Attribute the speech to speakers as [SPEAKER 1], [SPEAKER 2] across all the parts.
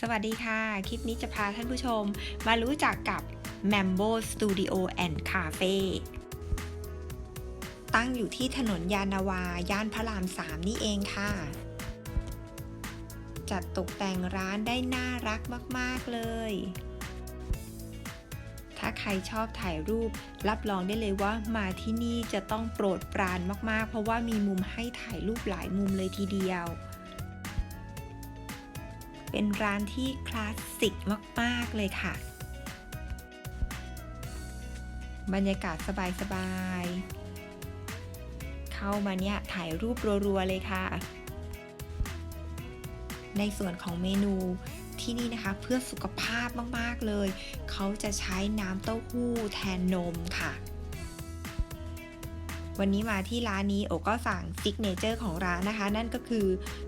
[SPEAKER 1] สวัสดีค่ะ คลิปนี้จะพาท่านผู้ชมมารู้จักกับ Mambo Studio and Cafe ตั้งอยู่ที่ถนนยานาวา ย่านพระราม 3 นี่เองค่ะ จัดตกแต่งร้านได้น่ารักมาก ๆ เลย ถ้าใครชอบถ่ายรูป รับรองได้เลยว่ามาที่นี่จะต้องโปรดปรานมาก ๆ เพราะว่ามีมุมให้ถ่ายรูปหลายมุมเลยทีเดียว เป็นร้านที่คลาสสิกมาก ๆ เลยค่ะ บรรยากาศสบาย ๆ เข้ามาเนี่ยถ่ายรูปรัว ๆ เลยค่ะ ในส่วนของเมนูที่นี่นะคะเพื่อสุขภาพมาก ๆ เลย เขาจะใช้น้ำเต้าหู้แทนนมค่ะ วันนี้มาที่ร้านนี้โอก็สั่งซิกเนเจอร์ของร้านนะคะ นั่นก็คือ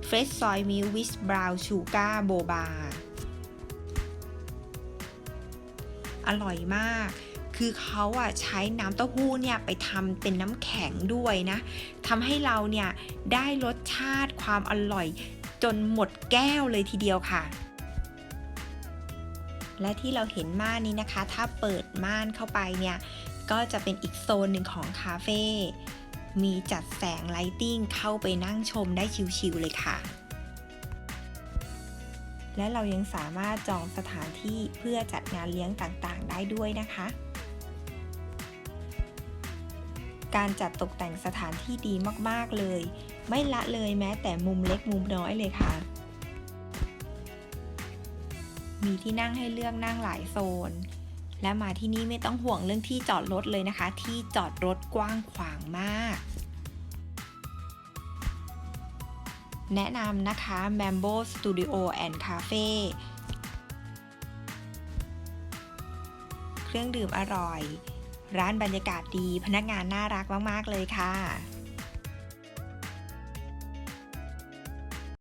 [SPEAKER 1] Fresh Soy Milk with Brown Sugar Boba อร่อยมาก คือเขาอะใช้น้ำเต้าหู้เนี่ยไปทำเป็นน้ำแข็งด้วยนะทำให้เราเนี่ยได้รสชาติความอร่อยจนหมดแก้วเลยทีเดียวค่ะและที่เราเห็นม่านนี้นะคะ ถ้าเปิดม่านเข้าไปเนี่ย ก็จะเป็นอีกโซนหนึ่งของคาเฟ่ มีจัดแสงไลติ้งเข้าไปนั่งชมได้ชิวๆเลยค่ะ และเรายังสามารถจองสถานที่เพื่อจัดงานเลี้ยงต่างๆ ได้ด้วยนะคะ การจัดตกแต่งสถานที่ดีมากๆเลย ไม่ละเลยแม้แต่มุมเล็กมุมน้อยเลยค่ะ มีที่นั่งให้เลือกนั่งหลายโซน และมาที่นี่ไม่ต้องห่วงเรื่องที่จอดรถเลยนะคะ ที่จอดรถกว้างขวางมาก แนะนำนะคะ Mambo Studio and Cafe เครื่องดื่มอร่อย ร้านบรรยากาศดีพนักงานน่ารักมาก ๆ เลยค่ะ